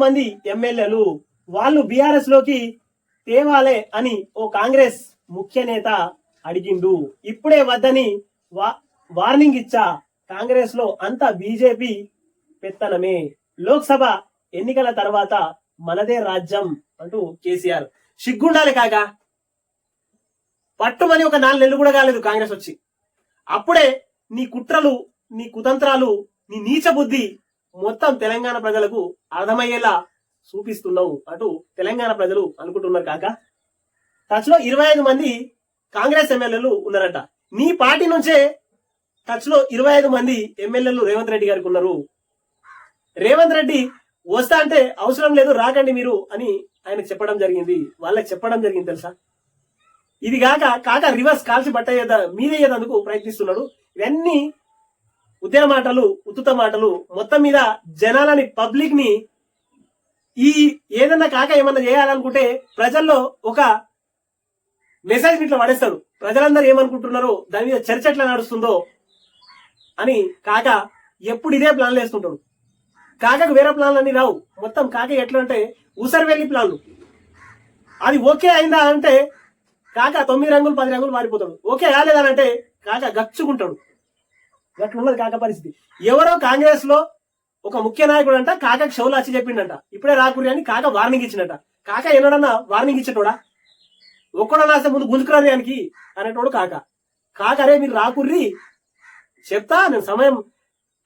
మంది ఎమ్మెల్యేలు వాళ్ళు బీఆర్ఎస్లోకి తేవాలే అని ఓ కాంగ్రెస్ ముఖ్య నేత అడిగిండు. ఇప్పుడే వద్దని వా- వార్నింగ్ ఇచ్చా కాంగ్రెస్లో అంతా బీజేపీ పెత్తనమే. లోక్సభ ఎన్నికల తర్వాత మనదే రాజ్యం అంటూ కేసీఆర్. సిగ్గుండాలి కాక. పట్టుమని ఒక నాలుగు నెలలు కూడా కాలేదు కాంగ్రెస్ వచ్చి. అప్పుడే నీ కుట్రలు నీ కుతంత్రాలు నీ నీచ బుద్ధి మొత్తం తెలంగాణ ప్రజలకు అర్థమయ్యేలా చూపిస్తున్నావు. అటు తెలంగాణ ప్రజలు అనుకుంటున్నారు కాక. టచ్లో ఇరవై ఐదు మంది కాంగ్రెస్ ఎమ్మెల్యేలు ఉన్నారట. నీ పార్టీ నుంచే టచ్లో ఇరవై ఐదు మంది ఎమ్మెల్యేలు రేవంత్ రెడ్డి గారికి ఉన్నారు. రేవంత్ రెడ్డి వస్తా అంటే అవసరం లేదు రాకండి మీరు అని ఆయనకు చెప్పడం జరిగింది. వాళ్ళకి చెప్పడం జరిగింది తెలుసా? ఇది కాక కాక రివర్స్ కాల్చి బట్ట మీదయ్యేందుకు ప్రయత్నిస్తున్నాడు. ఇవన్నీ ఉద్యమ మాటలు ఉత్తుత మాటలు మొత్తం మీద జనాలని పబ్లిక్ని ఈ ఏదన్నా కాక ఏమన్నా చేయాలనుకుంటే ప్రజల్లో ఒక మెసేజ్ ఇట్లా పడేస్తాడు ప్రజలందరూ ఏమనుకుంటున్నారో దాని మీద చర్చ ఎట్లా నడుస్తుందో అని కాక ఎప్పుడు ఇదే ప్లాన్లు వేస్తుంటాడు కాకకు వేరే ప్లాన్లు అన్ని రావు. మొత్తం కాక ఎట్లా అంటే ఊసరి వెళ్ళి ప్లాన్లు. అది ఓకే అయిందా అంటే కాక తొమ్మిది రంగులు పది రంగులు మారిపోతాడు. ఓకే కాలేదనంటే కాక గచ్చుకుంటాడు. గట్లున్నది కాక పరిస్థితి. ఎవరో కాంగ్రెస్లో ఒక ముఖ్య నాయకుడు అంట కాక షౌలు వచ్చి చెప్పిండంట. ఇప్పుడే రాకూరి అని కాక వార్నింగ్ ఇచ్చిండట. కాక ఎన్నడన్నా వార్నింగ్ ఇచ్చేటోడా? ఒక్కడో నాసే ముందు గుంజుకురాని దానికి అనేటోడు కాక. కాక అరే మీరు రాకుర్రి. చెప్తా నేను సమయం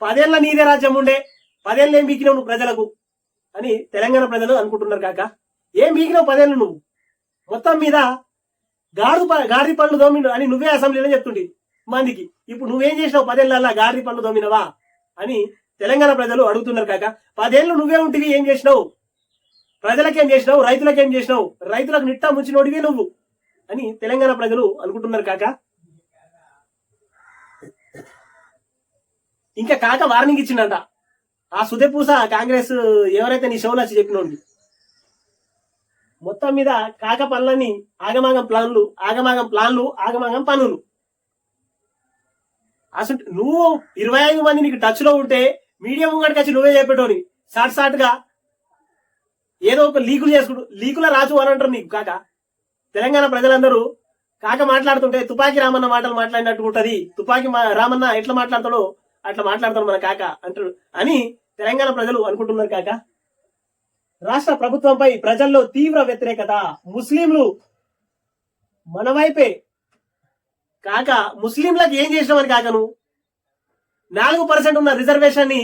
పదేళ్ళ నీదే రాజ్యం ఉండే. పదేళ్ళు ఏం బీకినావు నువ్వు ప్రజలకు? అని తెలంగాణ ప్రజలు అనుకుంటున్నారు కాక. ఏం బీకినావు పదేళ్ళు నువ్వు? మొత్తం మీద గాడు గాడి పనులు దోమి అని నువ్వే అసెంబ్లీలో చెప్తుండి మందికి. ఇప్పుడు నువ్వేం చేసినావు? పదేళ్ళ గారి పనులు దోమినవా అని తెలంగాణ ప్రజలు అడుగుతున్నారు కాక. పదేళ్ళు నువ్వే ఉంటివి ఏం చేసినావు? ప్రజలకేం చేసినావు? రైతులకేం చేసినావు? రైతులకు నిట్టా ముంచినోడివే నువ్వు అని తెలంగాణ ప్రజలు అనుకుంటున్నారు కాక. ఇంకా కాక వార్నింగ్ ఇచ్చిండంట ఆ సుదేపూస కాంగ్రెస్ ఎవరైతే నీ షోలు వచ్చి చెప్పినోండి. మొత్తం మీద కాక పనులని ఆగమాగం ప్లాన్లు ఆగమాగం ప్లాన్లు ఆగమాగం పనులు. అసలు నువ్వు ఇరవై ఐదు మంది నీకు టచ్లో ఉంటే మీడియా ముంగడికి వచ్చి నువ్వే చెప్పేటోని. షార్ట్ షార్ట్గా ఏదో ఒక లీకులు చేసుకుంటూ లీకుల రాజు అని అంటారు నీకు కాక. తెలంగాణ ప్రజలందరూ కాక మాట్లాడుతుంటే తుపాకి రామన్న మాటలు మాట్లాడినట్టు ఉంటది. తుపాకి మా- రామన్న ఎట్లా మాట్లాడతాడో అట్లా మాట్లాడతాడు మన కాక అంటారు అని తెలంగాణ ప్రజలు అనుకుంటున్నారు కాక. రాష్ట్ర ప్రభుత్వంపై ప్రజల్లో తీవ్ర వ్యతిరేకత. ముస్లింలు మన వైపే కాక ముస్లింలకు ఏం చేసినామని కాక నువ్వు? నాలుగు పర్సెంట్ ఉన్న రిజర్వేషన్ని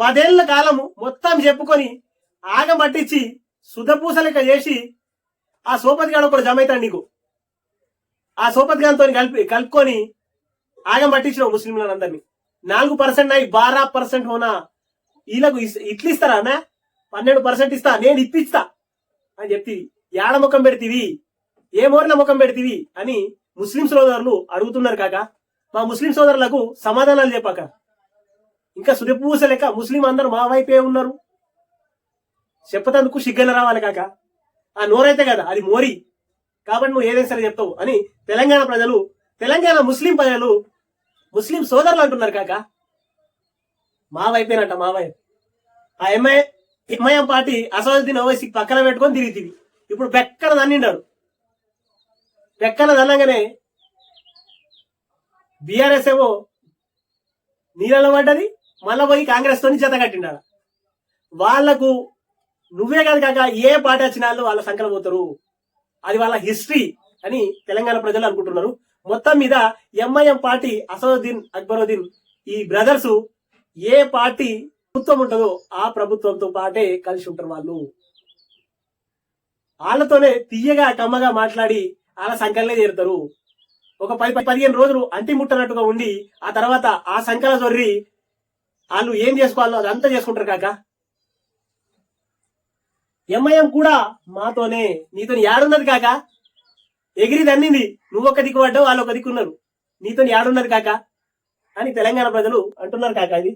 పదేళ్ళ కాలము మొత్తం చెప్పుకొని ఆగం సుధపూసలిక చేసి ఆ సోపతి గాడు ఒకడు జమ అవుతాడు నీకు. ఆ సోపతి గారితో కలిపి కలుపుకొని ఆగం పట్టించినావు ముస్లింలందరినీ. నాలుగు పర్సెంట్ అయి బారా పర్సెంట్ హోనా వీళ్ళకు ఇట్లు ఇస్తారా అన్న పన్నెండు పర్సెంట్ ఇస్తా నేను ఇప్పిస్తా అని చెప్తి ఏడ ముఖం పెడితివి? ఏ మోరిన ముఖం పెడితివి అని ముస్లిం సోదరులు అడుగుతున్నారు కాక. మా ముస్లిం సోదరులకు సమాధానాలు చెప్పాక. ఇంకా సుదిపూస లెక్క ముస్లిం అందరూ మా వైపే ఉన్నారు. చెప్పతందుకు సిగ్గన రావాలి కాక. ఆ నోరైతే కదా అది మోరి. కాబట్టి నువ్వు ఏదైనా సరే చెప్తావు అని తెలంగాణ ప్రజలు తెలంగాణ ముస్లిం ప్రజలు ముస్లిం సోదరులు అంటున్నారు కాక. మా వైపేనంట మా వైపు. ఆ MI MIM party Asaduddin Owaisi పక్కన పెట్టుకొని తిరిగి ఇప్పుడు బెక్కన దన్నిండాడు బెక్కన తనగానే బీఆర్ఎస్ ఏమో నీళ్ళలో పడ్డది మళ్ళా పోయి కాంగ్రెస్ తోని జత కట్టిండాడు వాళ్ళకు నువ్వే కాదు కాక ఏ పార్టీ వచ్చినా వాళ్ళు వాళ్ళ సంకలం పోతారు. అది వాళ్ళ హిస్టరీ అని తెలంగాణ ప్రజలు అనుకుంటున్నారు. మొత్తం మీద ఎంఐఎం పార్టీ అసదుద్దీన్ అక్బరుద్దీన్ ఈ బ్రదర్స్ ఏ పార్టీ ప్రభుత్వం ఉంటుందో ఆ ప్రభుత్వంతో పాటే కలిసి ఉంటారు వాళ్ళు. వాళ్ళతోనే తీయగా కమ్మగా మాట్లాడి వాళ్ళ సంకలనే చేరుతారు. ఒక పది పదిహేను రోజులు అంటి ముట్టనట్టుగా ఉండి ఆ తర్వాత ఆ సంకల జొర్రి వాళ్ళు ఏం చేసుకోవాలో అదంతా చేసుకుంటారు కాక. ఎంఐఎం కూడా మాతోనే నీతో యాడున్నది కాక. ఎగిరి దన్నింది నువ్వు ఒక దిక్కు పడ్డావు వాళ్ళు ఒక దిక్కు ఉన్నారు. నీతో యాడున్నది కాక అని తెలంగాణ ప్రజలు అంటున్నారు కాక ఇది.